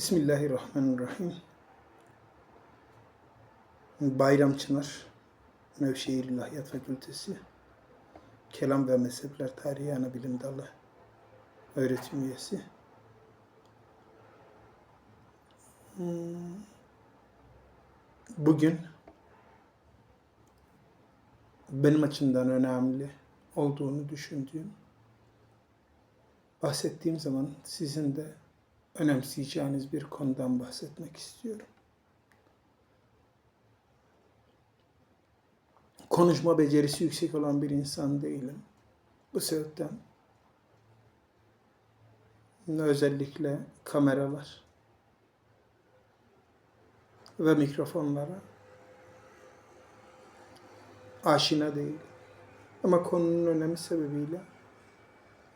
Bismillahirrahmanirrahim. Bayram Çınar, Nevşehir İlahiyat Fakültesi, Kelam ve Mezhepler Tarihi Ana Bilim Dalı öğretim üyesi. Hmm, Bugün benim açımdan önemli olduğunu düşündüğüm, bahsettiğim zaman sizin de önemseyeceğiniz bir konudan bahsetmek istiyorum. Konuşma becerisi yüksek olan bir insan değilim. Bu sebepten özellikle kameralar ve mikrofonlara aşina değilim. Ama konunun önemi sebebiyle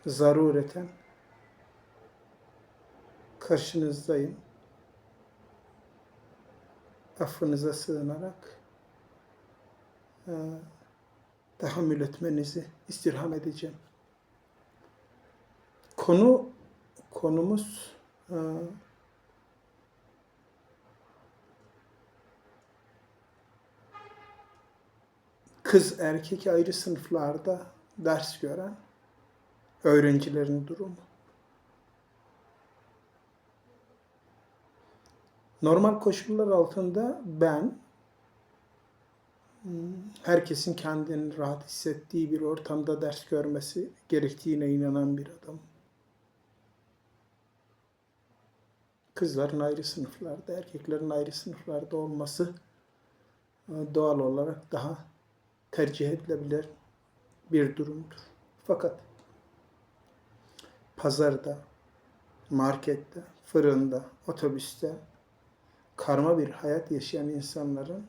zarureten karşınızdayım. Affınıza sığınarak e, tahammül etmenizi istirham edeceğim. Konu konumuz e, kız erkek ayrı sınıflarda ders gören öğrencilerin durumu. Normal koşullar altında ben hmm, herkesin kendini rahat hissettiği bir ortamda ders görmesi gerektiğine inanan bir adamım. Kızların ayrı sınıflarda, erkeklerin ayrı sınıflarda olması e, doğal olarak daha tercih edilebilir bir durumdur. Fakat pazarda, markette, fırında, otobüste karma bir hayat yaşayan insanların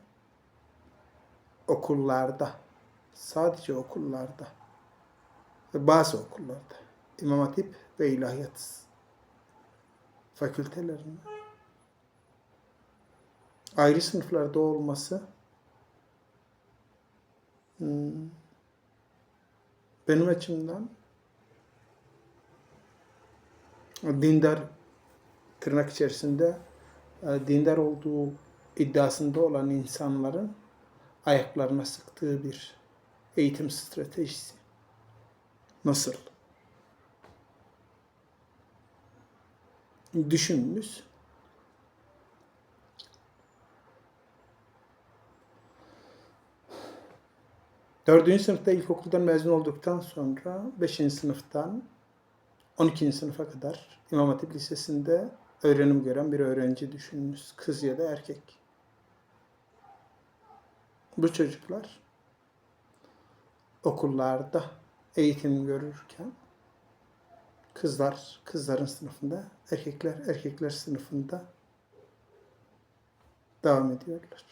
okullarda, sadece okullarda ve bazı okullarda, İmam Hatip ve İlahiyat fakültelerinde ayrı sınıflarda olması hmm, benim açımdan dindar tırnak içerisinde dindar olduğu iddiasında olan insanların ayaklarına sıktığı bir eğitim stratejisi. Nasıl? Düşününüz. Dördüncü sınıfta ilkokuldan mezun olduktan sonra beşinci sınıftan 12. sınıfa kadar İmam Hatip Lisesi'nde öğrenim gören bir öğrenci düşününüz. Kız ya da erkek. Bu çocuklar okullarda eğitim görürken kızlar kızların sınıfında, erkekler erkekler sınıfında devam ediyorlar.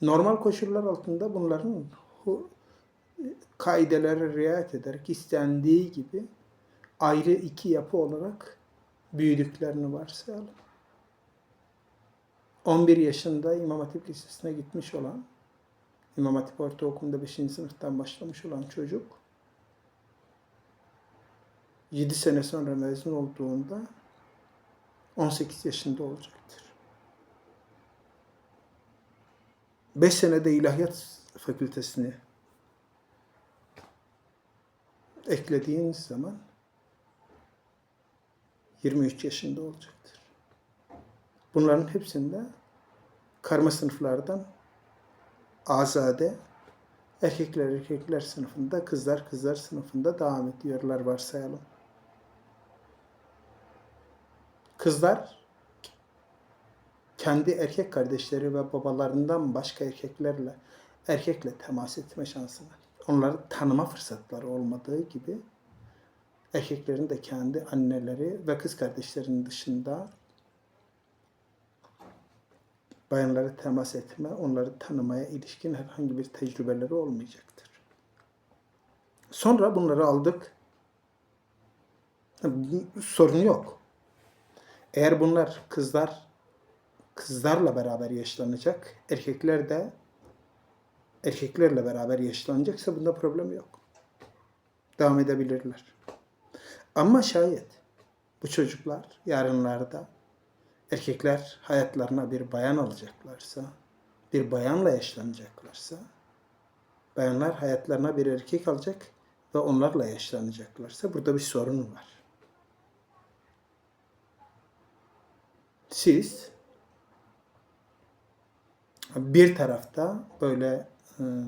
Normal koşullar altında bunların kaidelere riayet ederek istendiği gibi ayrı iki yapı olarak büyüdüklerini varsayalım. 11 yaşında İmam Hatip Lisesi'ne gitmiş olan, İmam Hatip Ortaokulu'nda 5. sınıftan başlamış olan çocuk, 7 sene sonra mezun olduğunda 18 yaşında olacaktır. 5 senede ilahiyat fakültesini eklediğiniz zaman 23 yaşında olacaktır. Bunların hepsinde karma sınıflardan azade, erkekler erkekler sınıfında, kızlar kızlar sınıfında devam ediyorlar varsayalım. Kızlar kendi erkek kardeşleri ve babalarından başka erkeklerle erkekle temas etme şansını, onları tanıma fırsatları olmadığı gibi erkeklerin de kendi anneleri ve kız kardeşlerinin dışında bayanlara temas etme, onları tanımaya ilişkin herhangi bir tecrübeleri olmayacaktır. Sonra bunları aldık. Sorun yok. Eğer bunlar kızlar kızlarla beraber yaşlanacak, erkekler de erkeklerle beraber yaşlanacaksa bunda problem yok. Devam edebilirler. Ama şayet Bu çocuklar yarınlarda erkekler hayatlarına bir bayan alacaklarsa, bir bayanla yaşlanacaklarsa, bayanlar hayatlarına bir erkek alacak ve onlarla yaşlanacaklarsa burada bir sorun var. Siz bir tarafta böyle ıı,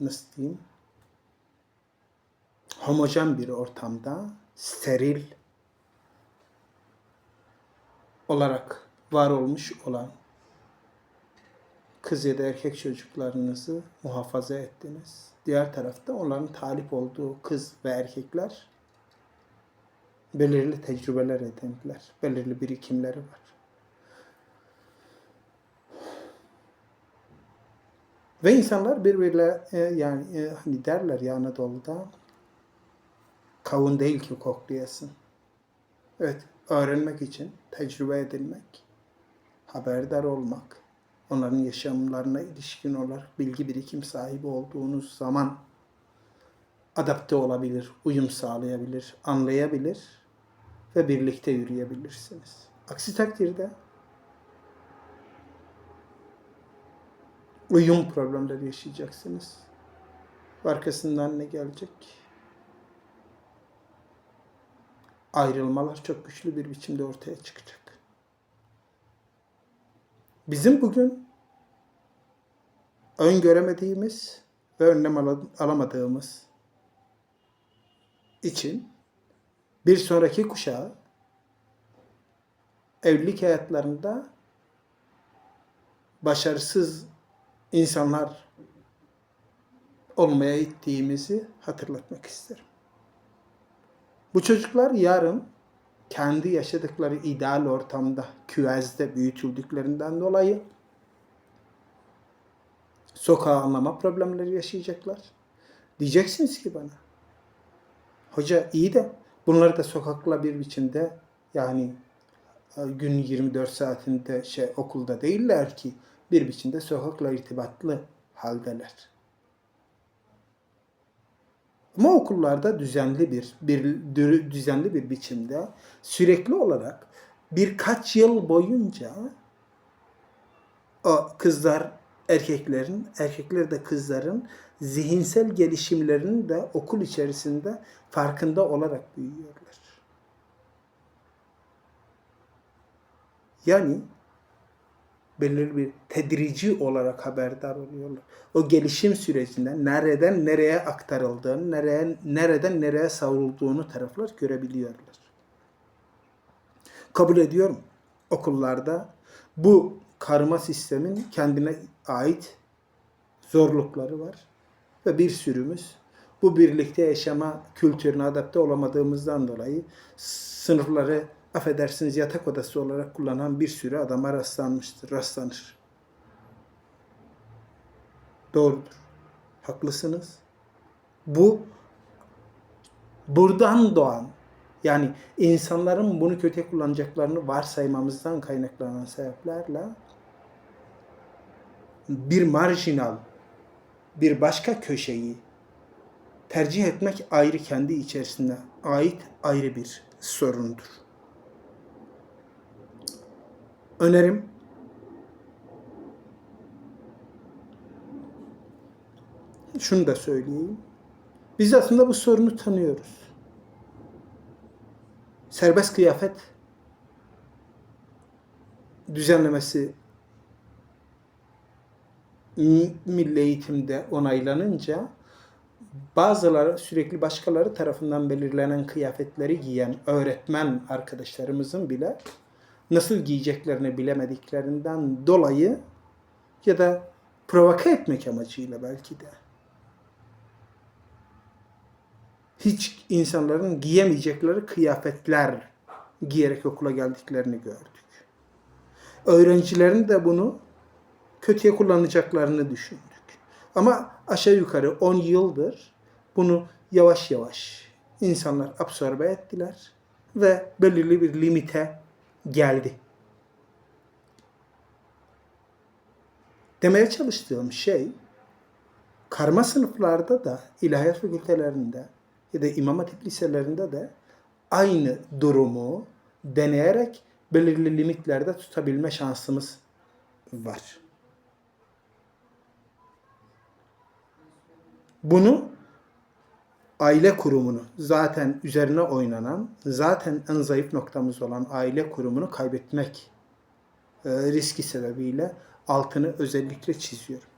nasıl diyeyim homojen bir ortamda steril olarak var olmuş olan kız ya da erkek çocuklarınızı muhafaza ettiniz. Diğer tarafta onların talip olduğu kız ve erkekler belirli tecrübeler edindiler. Belirli birikimleri var. Ve insanlar birbirle yani e, hani derler ya Anadolu'da kavun değil ki koklayasın. Evet, öğrenmek için tecrübe edinmek, haberdar olmak, onların yaşamlarına ilişkin olarak bilgi birikim sahibi olduğunuz zaman adapte olabilir, uyum sağlayabilir, anlayabilir ve birlikte yürüyebilirsiniz. Aksi takdirde uyum problemleri yaşayacaksınız. Arkasından ne gelecek? Ayrılmalar çok güçlü bir biçimde ortaya çıkacak. Bizim bugün öngöremediğimiz ve önlem ala- alamadığımız için bir sonraki kuşağı evlilik hayatlarında başarısız insanlar olmaya ittiğimizi hatırlatmak isterim. Bu çocuklar yarın kendi yaşadıkları ideal ortamda, küvezde büyütüldüklerinden dolayı sokağı anlama problemleri yaşayacaklar. Diyeceksiniz ki bana, hoca iyi de bunları da sokakla bir biçimde yani e, gün 24 saatinde şey okulda değiller ki bir biçimde sokakla irtibatlı haldeler. Ama okullarda düzenli bir, bir dü- düzenli bir biçimde sürekli olarak birkaç yıl boyunca o kızlar erkeklerin, erkekler de kızların zihinsel gelişimlerinin de okul içerisinde farkında olarak büyüyorlar. Yani belirli bir tedrici olarak haberdar oluyorlar. O gelişim sürecinde nereden nereye aktarıldığını, nereye, nereden nereye savrulduğunu taraflar görebiliyorlar. Kabul ediyorum. Okullarda bu karma sistemin kendine ait zorlukları var. Ve bir sürümüz bu birlikte yaşama kültürüne adapte olamadığımızdan dolayı sınıfları affedersiniz yatak odası olarak kullanan bir sürü adama rastlanmıştır, rastlanır. Doğrudur. Haklısınız. Bu buradan doğan yani insanların bunu kötü kullanacaklarını varsaymamızdan kaynaklanan sebeplerle bir marjinal, bir başka köşeyi tercih etmek ayrı kendi içerisinde ait ayrı bir sorundur. Önerim şunu da söyleyeyim. Biz aslında bu sorunu tanıyoruz. Serbest kıyafet düzenlemesi mi- milli eğitimde onaylanınca bazıları sürekli başkaları tarafından belirlenen kıyafetleri giyen öğretmen arkadaşlarımızın bile nasıl giyeceklerini bilemediklerinden dolayı ya da provoke etmek amacıyla belki de hiç insanların giyemeyecekleri kıyafetler giyerek okula geldiklerini gördük. Öğrencilerin de bunu kötüye kullanacaklarını düşündük. Ama aşağı yukarı 10 yıldır bunu yavaş yavaş insanlar absorbe ettiler ve belirli bir limite geldi. Demeye çalıştığım şey karma sınıflarda da ilahiyat fakültelerinde ya da imam hatip liselerinde de aynı durumu deneyerek belirli limitlerde tutabilme şansımız var. Bunu aile kurumunu zaten üzerine oynanan, zaten en zayıf noktamız olan aile kurumunu kaybetmek e, riski sebebiyle altını özellikle çiziyorum.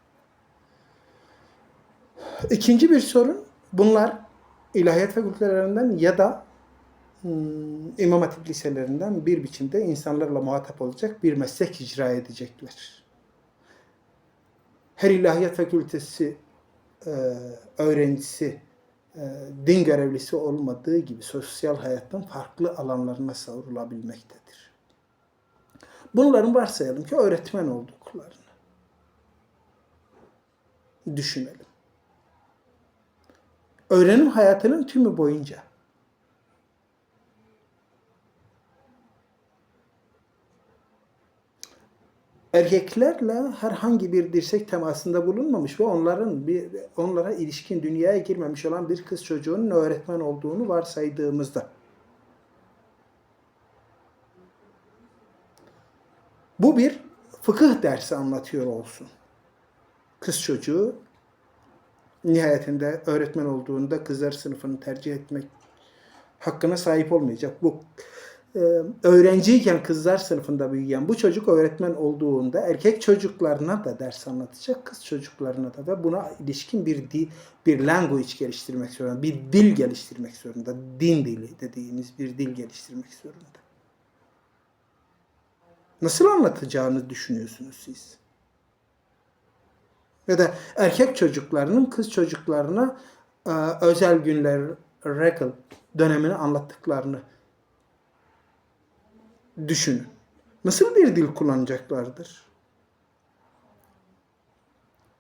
İkinci bir sorun bunlar ilahiyat fakültelerinden ya da hmm, İmam Hatip liselerinden bir biçimde insanlarla muhatap olacak bir meslek icra edecekler. Her ilahiyat fakültesi e, öğrencisi din görevlisi olmadığı gibi sosyal hayatın farklı alanlarına savrulabilmektedir. Bunların varsayalım ki öğretmen olduklarını düşünelim. Öğrenim hayatının tümü boyunca erkeklerle herhangi bir dirsek temasında bulunmamış ve onların bir onlara ilişkin dünyaya girmemiş olan bir kız çocuğunun öğretmen olduğunu varsaydığımızda bu bir fıkıh dersi anlatıyor olsun. Kız çocuğu nihayetinde öğretmen olduğunda kızlar sınıfını tercih etmek hakkına sahip olmayacak. Bu öğrenciyken kızlar sınıfında büyüyen bu çocuk öğretmen olduğunda erkek çocuklarına da ders anlatacak, kız çocuklarına da ve buna ilişkin bir dil, bir language geliştirmek zorunda, bir dil geliştirmek zorunda, din dili dediğimiz bir dil geliştirmek zorunda. Nasıl anlatacağını düşünüyorsunuz siz? Ya da erkek çocuklarının kız çocuklarına e, özel günler, regal dönemini anlattıklarını düşünün. Nasıl bir dil kullanacaklardır?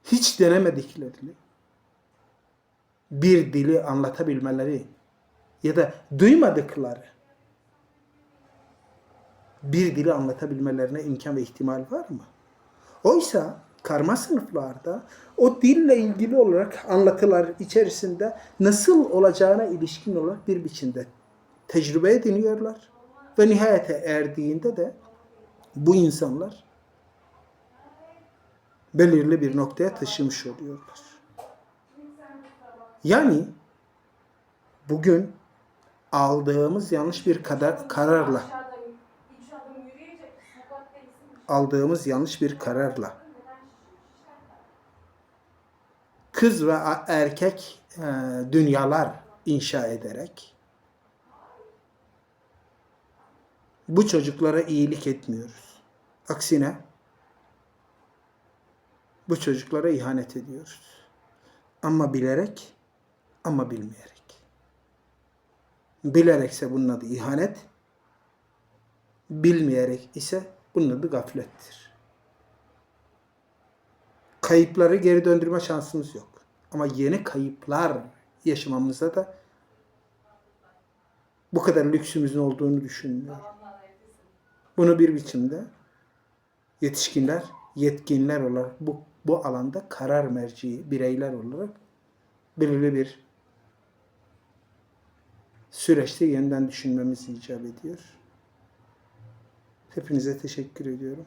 Hiç denemedikleri bir dili anlatabilmeleri ya da duymadıkları bir dili anlatabilmelerine imkan ve ihtimal var mı? Oysa karma sınıflarda o dille ilgili olarak anlatılar içerisinde nasıl olacağına ilişkin olarak bir biçimde tecrübe ediniyorlar. Ve nihayete erdiğinde de bu insanlar belirli bir noktaya taşımış oluyorlar. Yani bugün aldığımız yanlış bir kadar, kararla aldığımız yanlış bir kararla kız ve erkek e, dünyalar inşa ederek bu çocuklara iyilik etmiyoruz. Aksine bu çocuklara ihanet ediyoruz. Ama bilerek ama bilmeyerek. Bilerekse bunun adı ihanet, bilmeyerek ise bunun adı gaflettir. Kayıpları geri döndürme şansımız yok. Ama yeni kayıplar yaşamamızda da bu kadar lüksümüzün olduğunu düşünmüyorum. Bunu bir biçimde yetişkinler, yetkinler olarak bu, bu alanda karar merci bireyler olarak belirli bir süreçte yeniden düşünmemiz icap ediyor. Hepinize teşekkür ediyorum.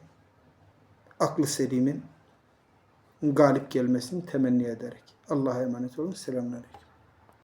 Aklı selimin galip gelmesini temenni ederek. Allah'a emanet olun. Selamünaleyküm.